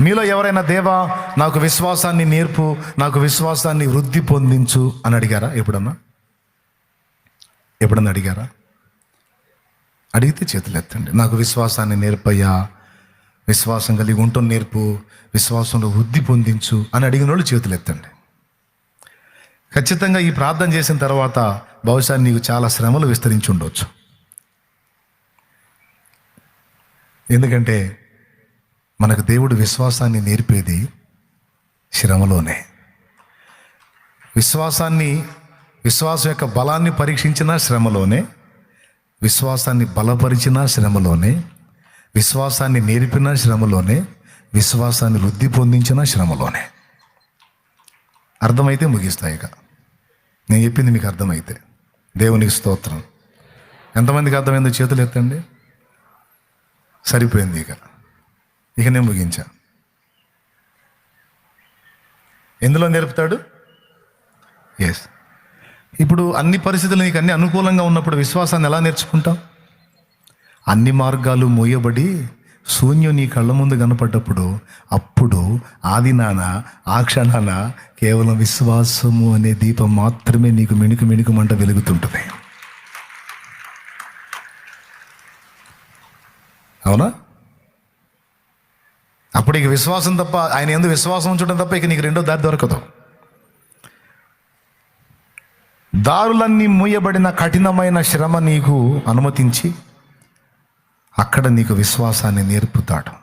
మీలో ఎవరైనా దేవా నాకు విశ్వాసాన్ని నేర్పు నాకు విశ్వాసాన్ని వృద్ధి పొందించు అని అడిగారా? ఎప్పుడన్నా? ఎప్పుడన్నా అడిగారా? అడిగితే చేతులు ఎత్తండి. నాకు విశ్వాసాన్ని నేర్పయ్యా విశ్వాసం కలిగి ఉంటూ నేర్పు విశ్వాసంలో వృద్ధి పొందించు అని అడిగిన వాళ్ళు చేతులు ఎత్తండి. ఖచ్చితంగా ఈ ప్రార్థన చేసిన తర్వాత బహుశా నీకు చాలా శ్రమలు విస్తరించి ఉండొచ్చు. ఎందుకంటే మనకు దేవుడు విశ్వాసాన్ని నేర్పేది శ్రమలోనే. విశ్వాసాన్ని విశ్వాసం యొక్క బలాన్ని పరీక్షించిన శ్రమలోనే విశ్వాసాన్ని బలపరిచిన శ్రమలోనే విశ్వాసాన్ని నేర్పిన శ్రమలోనే విశ్వాసాన్ని వృద్ధి పొందించిన శ్రమలోనే. అర్థమైతే ముగిస్తాయి ఇక. నేను చెప్పింది మీకు అర్థమైతే. దేవునికి స్తోత్రం. ఎంతమందికి అర్థమైందో చేతులు ఎత్తండి. సరిపోయింది ఇక. ఇక నేను ముగించా. ఎందులో నేర్పుతాడు? ఎస్ ఇప్పుడు అన్ని పరిస్థితులు నీకు అన్ని అనుకూలంగా ఉన్నప్పుడు విశ్వాసాన్ని ఎలా నేర్చుకుంటాం అన్ని మార్గాలు మూయబడి శూన్యం నీ కళ్ళ ముందు కనపడ్డప్పుడు అప్పుడు ఆది నాన్న ఆ క్షణాన కేవలం విశ్వాసము అనే దీపం మాత్రమే నీకు మిణుకు మిణుకు మంట వెలుగుతుంటుంది. అవునా? అప్పుడు ఇక విశ్వాసం తప్ప ఆయన ఎందుకు విశ్వాసం ఉంచడం తప్ప ఇక నీకు రెండో దారి దొరకదు. దారులన్నీ మూయబడిన కఠినమైన శ్రమ నీకు అనుమతించి అక్కడ నీకు విశ్వాసాన్ని నేర్పుతాడు.